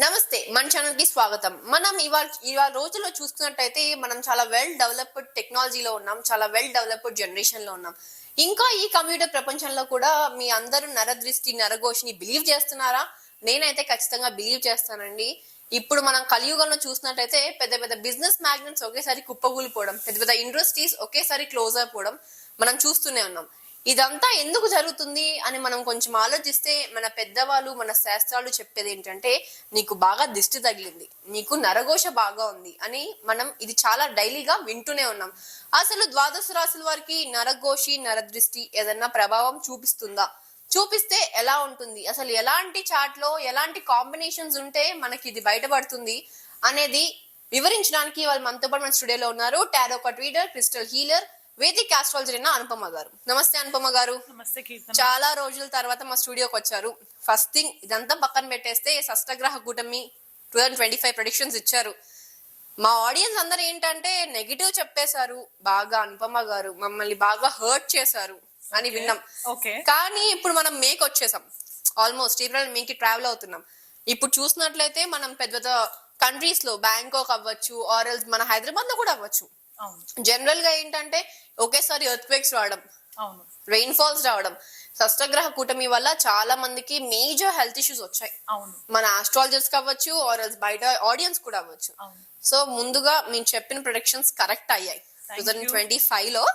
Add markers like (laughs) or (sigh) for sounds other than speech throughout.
నమస్తే మన ఛానల్కి స్వాగతం. మనం ఇవాళ ఇవాళ రోజుల్లో చూసుకున్నట్టయితే మనం చాలా వెల్ డెవలప్డ్ టెక్నాలజీలో ఉన్నాం చాలా వెల్ డెవలప్డ్ జనరేషన్లో ఉన్నాం. ఇంకా ఈ కంప్యూటర్ ప్రపంచంలో కూడా మీ అందరూ నరదృష్టి నరఘోషిని బిలీవ్ చేస్తున్నారా? నేనైతే ఖచ్చితంగా బిలీవ్ చేస్తానండి. ఇప్పుడు మనం కలియుగంలో చూసినట్టయితే పెద్ద పెద్ద బిజినెస్ మ్యాగ్నెట్స్ ఒకేసారి కుప్పకూలిపోవడం పెద్ద పెద్ద ఇండస్ట్రీస్ ఒకేసారి క్లోజ్ అయిపోవడం మనం చూస్తూనే ఉన్నాం. ఇదంతా ఎందుకు జరుగుతుంది అని మనం కొంచెం ఆలోచిస్తే మన పెద్దవాళ్ళు మన శాస్త్రాలు చెప్పేది ఏంటంటే నీకు బాగా దిష్టి తగిలింది నీకు నరఘోష బాగా ఉంది అని మనం ఇది చాలా డైలీగా వింటూనే ఉన్నాం. అసలు ద్వాదశ రాశుల వారికి నరఘోషి నరదృష్టి ఏదన్నా ప్రభావం చూపిస్తుందా? చూపిస్తే ఎలా ఉంటుంది? అసలు ఎలాంటి చాట్లో ఎలాంటి కాంబినేషన్స్ ఉంటే మనకి ఇది బయటపడుతుంది అనేది వివరించడానికి వాళ్ళు మనతో పాటు మన స్టూడియోలో ఉన్నారు. Tarot card reader crystal healer Vedic astrologer అయిన అనుపమ గారు. నమస్తే అనుపమ గారు. నమస్తే చాలా రోజుల తర్వాత మా స్టూడియోకి వచ్చారు. ఫస్ట్ థింగ్ ఇదంతా పక్కన పెట్టేస్తే షష్టగ్రహ కూటమి two thousand twenty five predictions ఇచ్చారు. మా ఆడియన్స్ అందరు ఏంటంటే నెగిటివ్ చెప్పేశారు. బాగా అనుపమ గారు మమ్మల్ని బాగా హర్ట్ చేశారు అని విన్నాం. ఓకే. కానీ ఇప్పుడు మనం మేక్ వచ్చేసాం. ఆల్మోస్ట్ ఏప్రిల్ మేకి ట్రావెల్ అవుతున్నాం. ఇప్పుడు చూసినట్లయితే మనం పెద్ద పెద్ద కంట్రీస్లో బ్యాంకాక్ అవ్వచ్చు ఆర్ఎల్స్ మన హైదరాబాద్లో కూడా అవ్వచ్చు. జనరల్గా ఏంటంటే ఒకేసారి ఎర్త్ క్వేక్స్ రావడం రెయిన్ ఫాల్స్ రావడం షష్టగ్రహ కూటమి వల్ల చాలా మందికి మేజర్ హెల్త్ ఇష్యూస్ వచ్చాయి. అవును. మన ఆస్ట్రాలజర్స్ కావచ్చు ఆర్ బయట ఆడియన్స్ కూడా అవ్వచ్చు. సో ముందుగా మేము చెప్పిన ప్రొడక్షన్స్ కరెక్ట్ అయ్యాయి. Two thousand. ట్వంటీ ఫైవ్లో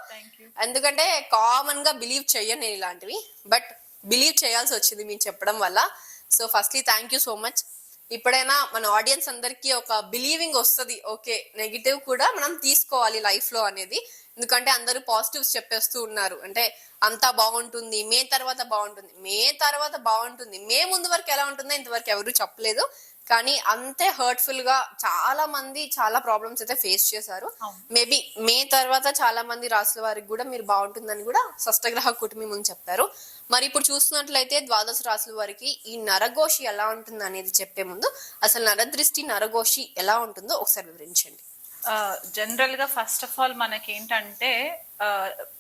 ఎందుకంటే కామన్గా బిలీవ్ చెయ్యను నేను ఇలాంటివి బట్ బిలీవ్ చేయాల్సి వచ్చింది మీరు చెప్పడం వల్ల. So firstly thank you so much ఇప్పుడైనా మన ఆడియన్స్ అందరికీ ఒక బిలీవింగ్ వస్తుంది. ఓకే నెగిటివ్ కూడా మనం తీసుకోవాలి లైఫ్లో అనేది. ఎందుకంటే అందరూ పాజిటివ్స్ చెప్పేస్తూ ఉన్నారు. అంటే అంతా బాగుంటుంది మే తర్వాత బాగుంటుంది. మే తర్వాత బాగుంటుంది. మే ముందు వరకు ఎలా ఉంటుందో ఇంతవరకు ఎవరు చెప్పలేదు. కానీ అంతే హర్ట్ఫుల్గా చాలా మంది చాలా ప్రాబ్లమ్స్ అయితే ఫేస్ చేశారు. మేబీ మే తర్వాత చాలా మంది రాసుల వారికి కూడా మీరు బాగుంటుందని కూడా షష్టగ్రహ కుటుంబం ముందు చెప్పారు. మరి ఇప్పుడు చూస్తున్నట్లయితే ద్వాదశ రాసుల వారికి ఈ నరఘోషి ఎలా ఉంటుంది అనేది చెప్పే ముందు అసలు నరదృష్టి నరఘోషి ఎలా ఉంటుందో ఒకసారి వివరించండి. జనరల్గా ఫస్ట్ ఆఫ్ ఆల్ మనకి ఏంటంటే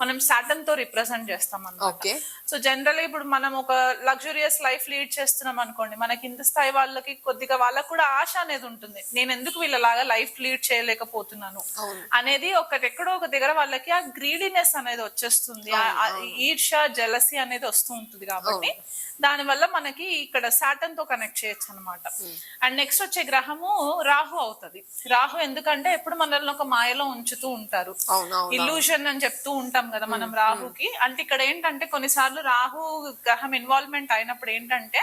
మనం సాటన్తో రిప్రజెంట్ చేస్తాం అన్నమాట ఓకే సో జనరల్ ఇప్పుడు మనం ఒక లగ్జూరియస్ లైఫ్ లీడ్ చేస్తున్నాం అనుకోండి మన కింద స్థాయి వాళ్ళకి కొద్దిగా వాళ్ళకు కూడా ఆశ అనేది ఉంటుంది. నేను ఎందుకు వీళ్ళలాగా లైఫ్ లీడ్ చేయలేకపోతున్నాను. అనేది ఒకటి ఎక్కడో ఒక దగ్గర వాళ్ళకి ఆ గ్రీడీనెస్ అనేది వచ్చేస్తుంది. ఈర్ష జలసి అనేది వస్తూ ఉంటుంది కాబట్టి దాని వల్ల మనకి ఇక్కడ సాటన్తో కనెక్ట్ చేయొచ్చు అనమాట అండ్ నెక్స్ట్ వచ్చే గ్రహము రాహు అవుతది. రాహు ఎందుకంటే ఎప్పుడు మనల్ని ఒక మాయలో ఉంచుతూ ఉంటారు. ఇల్యూషన్ అని చెప్తూ ఉంటాం కదా మనం రాహుకి. అంటే ఇక్కడ ఏంటంటే కొన్నిసార్లు రాహు గ్రహం ఇన్వాల్వ్మెంట్ అయినప్పుడు ఏంటంటే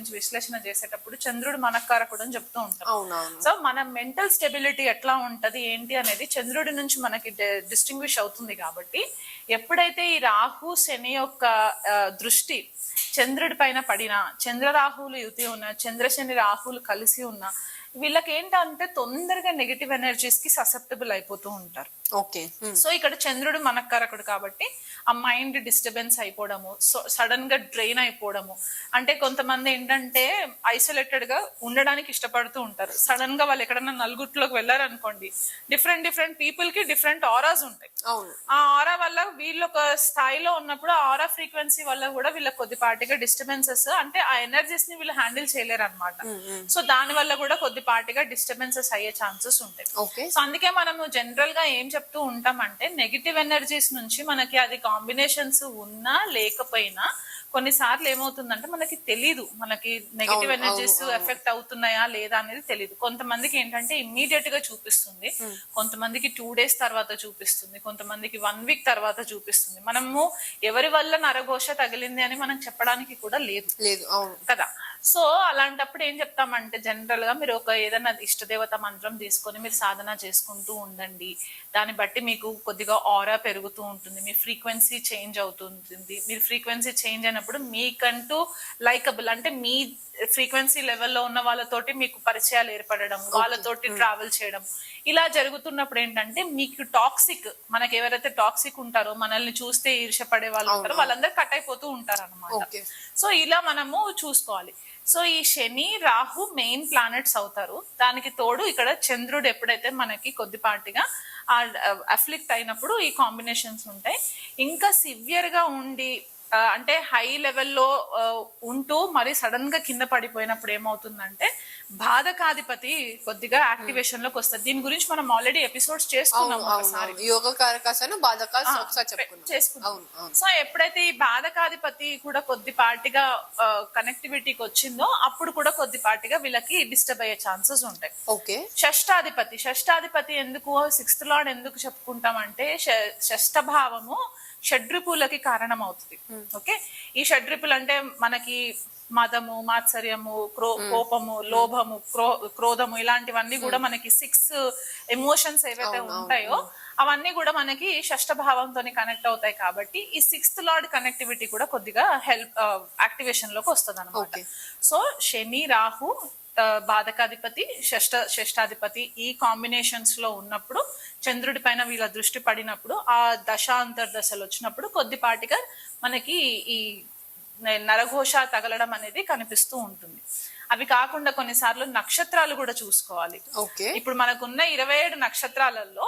విశ్లేషణ చేసేటప్పుడు చంద్రుడు మనకారకుడు అని చెప్తూ ఉంటాం. సో మన మెంటల్ స్టెబిలిటీ ఎట్లా ఉంటది ఏంటి అనేది చంద్రుడి నుంచి మనకి డిస్టింగ్విష్ అవుతుంది కాబట్టి ఎప్పుడైతే ఈ రాహు శని యొక్క దృష్టి చంద్రుడి పైన పడినా చంద్ర రాహువులు యుతి ఉన్న చంద్రశని రాహువులు కలిసి ఉన్న వీళ్ళకి ఏంటంటే తొందరగా నెగిటివ్ ఎనర్జీస్కి ససెప్టబుల్ అయిపోతూ ఉంటారు. ఓకే. సో ఇక్కడ చంద్రుడు మనకారకుడు కాబట్టి ఆ మైండ్ డిస్టర్బెన్స్ అయిపోవడము సో సడన్గా డ్రైన్ అయిపోవడము. అంటే కొంతమంది ఏంటంటే ఐసోలేటెడ్గా ఉండడానికి ఇష్టపడుతూ ఉంటారు. సడన్గా వాళ్ళు ఎక్కడన్నా నలుగుట్లోకి వెళ్ళారనుకోండి డిఫరెంట్ డిఫరెంట్ పీపుల్కి డిఫరెంట్ ఆరాస్ ఉంటాయి. ఆ ఆరా వల్ల వీళ్ళు ఒక స్థాయిలో ఉన్నప్పుడు ఆ ఆరా ఫ్రీక్వెన్సీ వల్ల కూడా వీళ్ళకి కొద్దిపాటిగా డిస్టర్బెన్సెస్ అంటే ఆ ఎనర్జీస్ని వీళ్ళు హ్యాండిల్ చేయలేరు అనమాట సో దాని వల్ల కూడా కొద్దిపాటిగా డిస్టర్బెన్సెస్ అయ్యే ఛాన్సెస్ ఉంటాయి. ఓకే. సో అందుకే మనము జనరల్గా ఏం చెప్తూ ఉంటామంటే నెగిటివ్ ఎనర్జీస్ నుంచి మనకి అది కాంబినేషన్స్ ఉన్నా లేకపోయినా కొన్నిసార్లు ఏమవుతుందంటే మనకి తెలీదు. మనకి నెగిటివ్ ఎనర్జీస్. ఎఫెక్ట్ అవుతున్నాయా లేదా అనేది తెలియదు కొంతమందికి ఏంటంటే ఇమ్మీడియట్గా చూపిస్తుంది. కొంతమందికి టూ డేస్ తర్వాత చూపిస్తుంది. కొంతమందికి వన్ వీక్ తర్వాత చూపిస్తుంది. మనము ఎవరి వల్ల నరఘోష తగిలింది అని మనం చెప్పడానికి కూడా లేదు. లేదు కదా? సో అలాంటప్పుడు ఏం చెప్తామంటే జనరల్గా మీరు ఒక ఏదైనా ఇష్టదేవత మంత్రం తీసుకొని మీరు సాధన చేసుకుంటూ ఉండండి. దాన్ని బట్టి మీకు కొద్దిగా ఆరా పెరుగుతూ ఉంటుంది మీ ఫ్రీక్వెన్సీ చేంజ్ అవుతుంటుంది మీరు ఫ్రీక్వెన్సీ చేంజ్ అయినప్పుడు మీకంటూ లైకబుల్ అంటే మీ ఫ్రీక్వెన్సీ లెవెల్లో ఉన్న వాళ్ళతోటి మీకు పరిచయాలు ఏర్పడడం వాళ్ళతోటి ట్రావెల్ చేయడం. ఇలా జరుగుతున్నప్పుడు ఏంటంటే మీకు టాక్సిక్ మనకి ఎవరైతే టాక్సిక్ ఉంటారో మనల్ని చూస్తే ఈర్షపడే వాళ్ళు ఉంటారో వాళ్ళందరూ కట్ అయిపోతూ ఉంటారు అనమాట సో ఇలా మనము చూసుకోవాలి. సో ఈ శని రాహు మెయిన్ ప్లానెట్స్ అవుతారు. దానికి తోడు ఇక్కడ చంద్రుడు ఎప్పుడైతే మనకి కొద్దిపాటిగా అఫ్లిక్ట్ అయినప్పుడు ఈ కాంబినేషన్స్ ఉంటాయి. ఇంకా సివియర్గా ఉండి అంటే హై లెవెల్లో ఉంటూ మరి సడన్గా కింద పడిపోయినప్పుడు ఏమవుతుందంటే బాధకాధిపతి కొద్దిగా యాక్టివేషన్లోకి వస్తుంది. దీని గురించి మనం ఆల్రెడీ ఎపిసోడ్స్ చేసుకున్నాం ఒకసారి. యోగ చేసుకున్నాం. సో ఎప్పుడైతే ఈ బాధకాధిపతి కూడా కొద్దిపాటిగా కనెక్టివిటీకి వచ్చిందో అప్పుడు కూడా కొద్దిపాటిగా వీళ్ళకి డిస్టర్బ్ అయ్యే ఛాన్సెస్ ఉంటాయి. ఓకే. షష్టాధిపతి షష్టాధిపతి ఎందుకు సిక్స్త్ లార్డ్ ఎందుకు చెప్పుకుంటామంటే ష- షష్ఠ భావము షడ్రిపులకి కారణం అవుతుంది ఓకే? ఈ షడ్రిపులు అంటే మనకి మదము మాత్సర్యము క్రో కోపము లోభము క్రో క్రోధము ఇలాంటివన్నీ కూడా మనకి సిక్స్ ఎమోషన్స్ ఏవైతే ఉంటాయో అవన్నీ కూడా మనకి షష్ఠ భావంతో కనెక్ట్ అవుతాయి కాబట్టి ఈ సిక్స్త్ లార్డ్ కనెక్టివిటీ కూడా కొద్దిగా హెల్ప్ యాక్టివేషన్లోకి వస్తుంది అనమాట. సో శని రాహు బాధకాధిపతి షష్ట షష్టాధిపతి ఈ కాంబినేషన్స్లో ఉన్నప్పుడు చంద్రుడి పైన వీళ్ళ దృష్టి పడినప్పుడు ఆ దశ అంతర్దశలు వచ్చినప్పుడు కొద్దిపాటిగా మనకి ఈ నరఘోష తగలడం అనేది కనిపిస్తూ ఉంటుంది. అవి కాకుండా కొన్నిసార్లు నక్షత్రాలు కూడా చూసుకోవాలి. ఓకే. ఇప్పుడు మనకున్న ఇరవై ఏడు నక్షత్రాలలో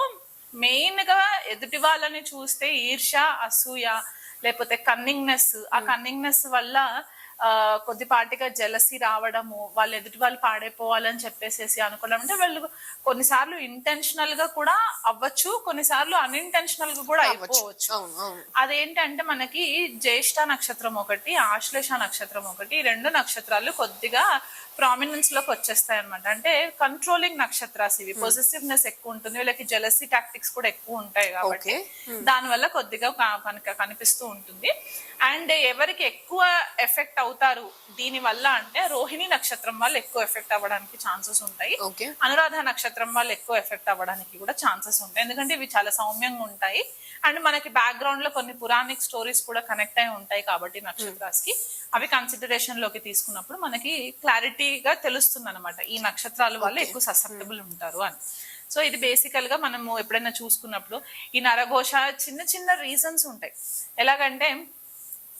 మెయిన్గా ఎదుటి వాళ్ళని చూస్తే ఈర్ష అసూయ లేకపోతే కన్నింగ్నెస్ ఆ కన్నింగ్నెస్ వల్ల ఆ, కొద్దిపాటిగా జలసి రావడము వాళ్ళు ఎదుటి వాళ్ళు పాడైపోవాలని చెప్పేసేసి అనుకోవడం. అంటే వాళ్ళు కొన్నిసార్లు ఇంటెన్షనల్గా కూడా అవ్వచ్చు కొన్నిసార్లు అన్ఇంటెన్షనల్గా కూడా అయిపోవచ్చు. అదేంటంటే మనకి జ్యేష్ఠ నక్షత్రం ఒకటి ఆశ్లేష నక్షత్రం ఒకటి రెండు నక్షత్రాలు కొద్దిగా ప్రామినెన్స్లోకి వచ్చేస్తాయి అనమాట అంటే కంట్రోలింగ్ నక్షత్రాస్ ఇవి. పొజిటివ్నెస్ ఎక్కువ ఉంటుంది. వీళ్ళకి జెలసీ టాక్టిక్స్ కూడా ఎక్కువ ఉంటాయి కాబట్టి దాని వల్ల కొద్దిగా కనుక కనిపిస్తూ ఉంటుంది. అండ్ ఎవరికి ఎక్కువ ఎఫెక్ట్ అవుతారు దీని వల్ల అంటే రోహిణి నక్షత్రం వాళ్ళు ఎక్కువ ఎఫెక్ట్ అవ్వడానికి ఛాన్సెస్ ఉంటాయి. అనురాధ నక్షత్రం వాళ్ళు ఎక్కువ ఎఫెక్ట్ అవ్వడానికి కూడా ఛాన్సెస్ ఉంటాయి. ఎందుకంటే ఇవి చాలా సౌమ్యంగా ఉంటాయి. అండ్ మనకి బ్యాక్గ్రౌండ్లో కొన్ని పురాణిక్ స్టోరీస్ కూడా కనెక్ట్ అయి ఉంటాయి కాబట్టి నక్షత్రాస్కి అవి కన్సిడరేషన్లోకి తీసుకున్నప్పుడు మనకి క్లారిటీగా తెలుస్తుంది అనమాట ఈ నక్షత్రాల వల్ల ఎక్కువ ససెప్టబుల్ ఉంటారు అని. సో ఇది బేసికల్గా మనము ఎప్పుడైనా చూసుకున్నప్పుడు ఈ నరఘోష చిన్న చిన్న రీజన్స్ ఉంటాయి. ఎలాగంటే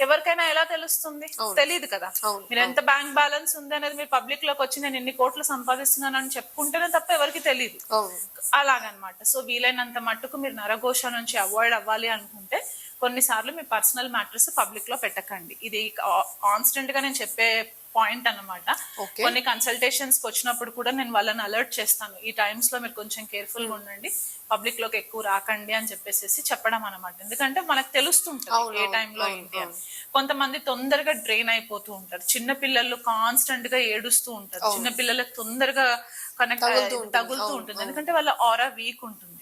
ఎవరికైనా ఎలా తెలుస్తుంది? తెలియదు కదా. మీరు ఎంత బ్యాంక్ బ్యాలెన్స్ ఉంది అనేది మీరు పబ్లిక్లోకి వచ్చి నేను ఇన్ని కోట్లు సంపాదిస్తున్నాను అని చెప్పుకుంటేనే తప్ప ఎవరికి తెలియదు అలాగనమాట. సో వీలైనంత మట్టుకు మీరు నరఘోష నుంచి అవాయిడ్ అవ్వాలి అనుకుంటే కొన్నిసార్లు మీ పర్సనల్ మ్యాటర్స్ పబ్లిక్లో పెట్టకండి. ఇది కాన్స్టెంట్గా నేను చెప్పే పాయింట్ అన్నమాట. Okay. కొన్ని కన్సల్టేషన్స్ వచ్చినప్పుడు కూడా నేను వాళ్ళని అలర్ట్ చేస్తాను. ఈ టైమ్స్లో మీరు కొంచెం కేర్ఫుల్గా ఉండండి. పబ్లిక్లోకి ఎక్కువ రాకండి అని చెప్పేసి చెప్పడం అనమాట ఎందుకంటే మనకు తెలుస్తుంటది ఏ టైంలో ఏంటి అని. కొంతమంది తొందరగా డ్రైన్ అయిపోతూ ఉంటారు. చిన్న పిల్లలు కాన్స్టెంట్గా ఏడుస్తూ ఉంటారు. చిన్న పిల్లలకు తొందరగా కనెక్ట్ తగులుతూ ఉంటుంది. ఎందుకంటే వాళ్ళ ఆరా వీక్ ఉంటుంది.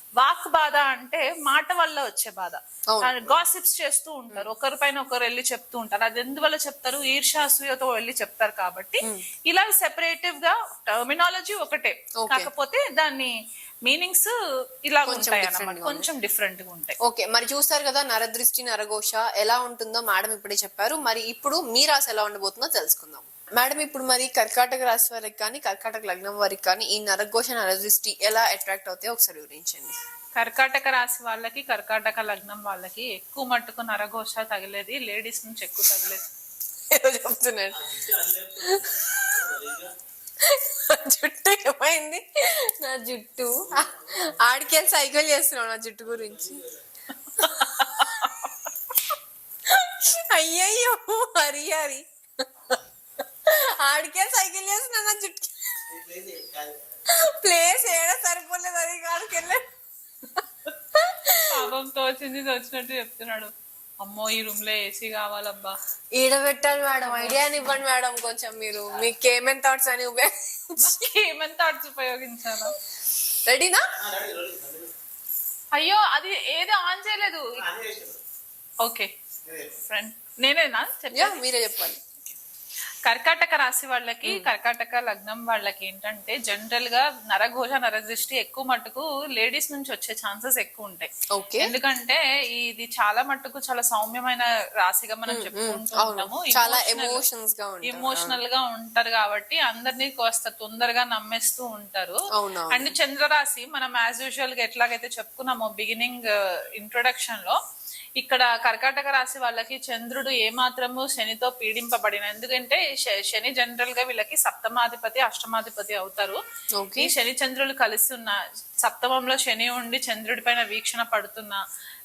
వాక్ బాధ అంటే మాట వల్ల వచ్చే బాధ. గాసిప్స్ చేస్తూ ఉంటారు. ఒకరి పైన ఒకరు వెళ్ళి చెప్తూ ఉంటారు. అది ఎందువల్ల చెప్తారు? ఈర్షాసూయతో వెళ్ళి చెప్తారు కాబట్టి ఇలా సెపరేటివ్గా టర్మినాలజీ ఒకటే. కాకపోతే దాన్ని మీనింగ్స్ ఇలా కొంచెం ఉంటాయి అన్నమాట కొంచెం డిఫరెంట్గా ఉంటాయి. ఓకే మరి చూస్తారు కదా నరదృష్టి నరఘోష ఎలా ఉంటుందో మేడం ఇప్పుడే చెప్పారు. మరి ఇప్పుడు మీ రాశి ఎలా ఉండబోతుందో తెలుసుకుందాం. మేడం ఇప్పుడు మరి కర్కాటక రాశి వారికి కానీ కర్కాటక లగ్నం వారికి కానీ ఈ నరఘోష నరదృష్టి ఎలా అట్రాక్ట్ అవుతాయో ఒకసారి వివరించండి. కర్కాటక రాశి వాళ్ళకి కర్కాటక లగ్నం వాళ్ళకి ఎక్కువ మట్టుకు నరఘోష తగిలేది లేడీస్ నుంచి ఎక్కువ తగిలేది. ఏదో చెప్తున్నాడు నా జుట్టు ఏమైంది? నా జుట్టు. ఆడికెళ్ళి సైకిల్ చేస్తున్నావు నా జుట్టు గురించి? (laughs) అయ్యయ్యో హరి హరి. ఆడికెళ్ళి సైకిల్ చేస్తున్నా నా జుట్టు. ప్లేస్ ఏడా సరిపోలేదు అది ఆడికెళ్ళి పాపం తోచింది తోచినట్టు చెప్తున్నాడు. అమ్మో ఈ రూమ్లో ఏసీ కావాలబ్బా. ఈడ పెట్టాలి మేడం ఐడియాని ఇవ్వండి మేడం కొంచెం మీరు. మీకు ఏమేం థాట్స్ అని ఏమని థాట్స్ ఉపయోగించాలా? రెడీనా అయ్యో అది ఏది ఆన్ చేయలేదు. ఓకే ఫ్రెండ్ నేనేనా? యా చెప్పాను మీరే చెప్పాలి కర్కాటక రాశి వాళ్ళకి కర్కాటక లగ్నం వాళ్ళకి ఏంటంటే జనరల్గా నరఘోష నరదృష్టి ఎక్కువ మట్టుకు లేడీస్ నుంచి వచ్చే ఛాన్సెస్ ఎక్కువ ఉంటాయి. ఎందుకంటే ఇది చాలా మట్టుకు చాలా సౌమ్యమైన రాశిగా మనం చెప్పుకుంటూ ఉంటాము. ఎమోషన్స్గా ఉంటారు. ఎమోషనల్గా ఉంటారు కాబట్టి అందరినీ కాస్త తొందరగా నమ్మేస్తూ ఉంటారు. అండ్ చంద్రరాశి మనం యాజ్ యూజువల్గా ఎట్లాగైతే చెప్పుకున్నామో బిగినింగ్ ఇంట్రొడక్షన్లో ఇక్కడ కర్కాటక రాశి వాళ్ళకి చంద్రుడు ఏ మాత్రము శనితో పీడింపబడిన ఎందుకంటే శని జనరల్గా వీళ్ళకి సప్తమాధిపతి అష్టమాధిపతి అవుతారు. ఈ శని చంద్రులు కలిసి ఉన్న సప్తమంలో శని ఉండి చంద్రుడి పైన వీక్షణ పడుతున్నా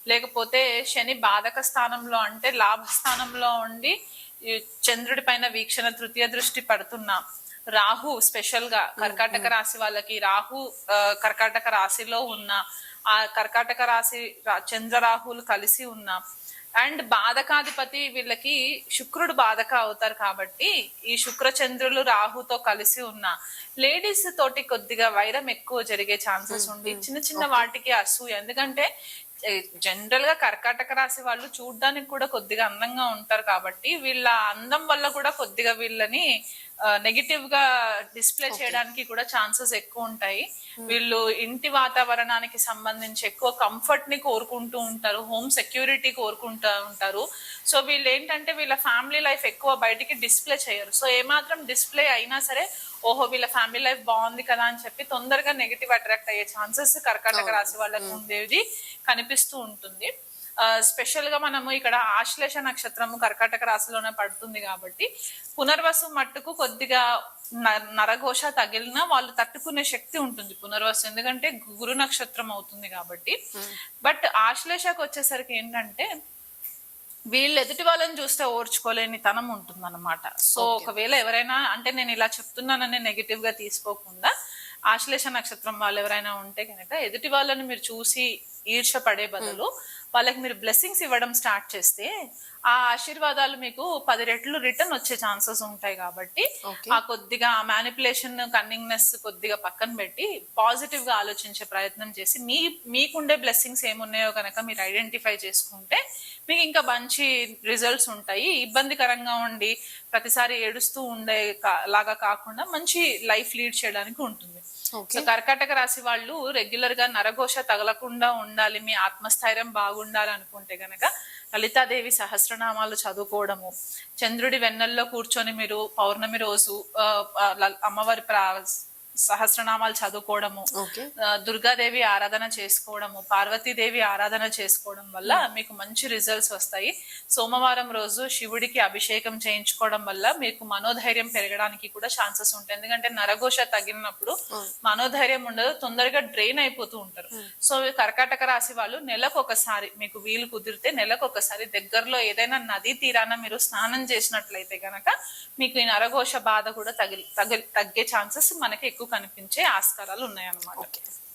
లేకపోతే శని బాధక స్థానంలో అంటే లాభ స్థానంలో ఉండి చంద్రుడి పైన వీక్షణ తృతీయ దృష్టి పడుతున్నా రాహు స్పెషల్గా కర్కాటక రాశి వాళ్ళకి రాహు కర్కాటక రాశిలో ఉన్న ఆ కర్కాటక రాశి రా- చంద్ర రాహులు కలిసి ఉన్న అండ్ బాధకాధిపతి వీళ్ళకి శుక్రుడు బాధక అవుతారు కాబట్టి ఈ శుక్ర చంద్రులు రాహుతో కలిసి ఉన్న లేడీస్ తోటి కొద్దిగా వైరం ఎక్కువ జరిగే ఛాన్సెస్ ఉంది చిన్న చిన్న వాటికి అసూయ. ఎందుకంటే జనరల్గా కర్కాటక రాశి వాళ్ళు చూడడానికి కూడా కొద్దిగా అందంగా ఉంటారు కాబట్టి వీళ్ళ అందం వల్ల కూడా కొద్దిగా వీళ్ళని నెగిటివ్గా డిస్ప్లే చేయడానికి కూడా ఛాన్సెస్ ఎక్కువ ఉంటాయి. వీళ్ళు ఇంటి వాతావరణానికి సంబంధించి ఎక్కువ కంఫర్ట్ని కోరుకుంటూ ఉంటారు హోమ్ సెక్యూరిటీ కోరుకుంటూ ఉంటారు. సో వీళ్ళు ఏంటంటే వీళ్ళ ఫ్యామిలీ లైఫ్ ఎక్కువ బయటికి డిస్ప్లే చేయరు. సో ఏమాత్రం డిస్ప్లే అయినా సరే ఓహో వీళ్ళ ఫ్యామిలీ లైఫ్ బాగుంది కదా అని చెప్పి తొందరగా నెగిటివ్ అట్రాక్ట్ అయ్యే ఛాన్సెస్ కర్కాటక రాశి వాళ్ళకు ఉండేది కనిపిస్తూ ఉంటుంది. స్పెషల్గా మనము ఇక్కడ ఆశ్లేష నక్షత్రము కర్కాటక రాశిలోనే పడుతుంది కాబట్టి పునర్వసు మట్టుకు కొద్దిగా నరఘోష తగిలినా వాళ్ళు తట్టుకునే శక్తి ఉంటుంది పునర్వసు. ఎందుకంటే గురు నక్షత్రం అవుతుంది కాబట్టి. బట్ ఆశ్లేషకు వచ్చేసరికి ఏంటంటే వీళ్ళు ఎదుటి వాళ్ళని చూస్తే ఓర్చుకోలేని తనం ఉంటుందన్నమాట. సో ఒకవేళ ఎవరైనా అంటే నేను ఇలా చెప్తున్నానని నెగిటివ్గా తీసుకోకుండా ఆశ్లేష నక్షత్రం వాళ్ళు ఎవరైనా ఉంటే కనుక ఎదుటి వాళ్ళని మీరు చూసి ఈర్ష పడే బదులు వాళ్ళకి మీరు బ్లెస్సింగ్స్ ఇవ్వడం స్టార్ట్ చేస్తే ఆ ఆశీర్వాదాలు మీకు పది రెట్లు రిటర్న్ వచ్చే ఛాన్సెస్ ఉంటాయి కాబట్టి. ఆ కొద్దిగా మ్యానిపులేషన్ కన్నింగ్నెస్ కొద్దిగా పక్కన పెట్టి పాజిటివ్గా ఆలోచించే ప్రయత్నం చేసి మీ మీకుండే బ్లెస్సింగ్స్ ఏమున్నాయో కనుక మీరు ఐడెంటిఫై చేసుకుంటే మీకు ఇంకా మంచి రిజల్ట్స్ ఉంటాయి. ఇబ్బందికరంగా ఉండి ప్రతిసారి ఏడుస్తూ ఉండే లాగా కాకుండా మంచి లైఫ్ లీడ్ చేయడానికి ఉంటుంది. సో కర్కాటక రాశి వాళ్ళు రెగ్యులర్గా నరఘోష తగలకుండా ఉండాలి మీ ఆత్మస్థైర్యం బాగుండాలి అనుకుంటే గనక లలితాదేవి సహస్రనామాలు చదువుకోవడము చంద్రుడి వెన్నెల్లో కూర్చొని మీరు పౌర్ణమి రోజు ఆ, అమ్మవారి ప్రా సహస్రనామాలు చదువుకోవడము దుర్గాదేవి ఆరాధన చేసుకోవడము పార్వతీదేవి ఆరాధన చేసుకోవడం వల్ల మీకు మంచి రిజల్ట్స్ వస్తాయి. సోమవారం రోజు శివుడికి అభిషేకం చేయించుకోవడం వల్ల మీకు మనోధైర్యం పెరగడానికి కూడా ఛాన్సెస్ ఉంటాయి. ఎందుకంటే నరఘోష తగిలినప్పుడు మనోధైర్యం ఉండదు తొందరగా డ్రైన్ అయిపోతూ ఉంటారు. సో ఈ కర్కాటక రాశి వాళ్ళు నెలకు ఒకసారి మీకు వీలు కుదిరితే నెలకు ఒకసారి దగ్గరలో ఏదైనా నదీ తీరాన మీరు స్నానం చేసినట్లయితే గనక మీకు ఈ నరఘోష బాధ కూడా తగిలి తగిలి తగ్గే ఛాన్సెస్ మనకి ఎక్కువ కనిపించే ఆస్కారాలు ఉన్నాయన్నమాట.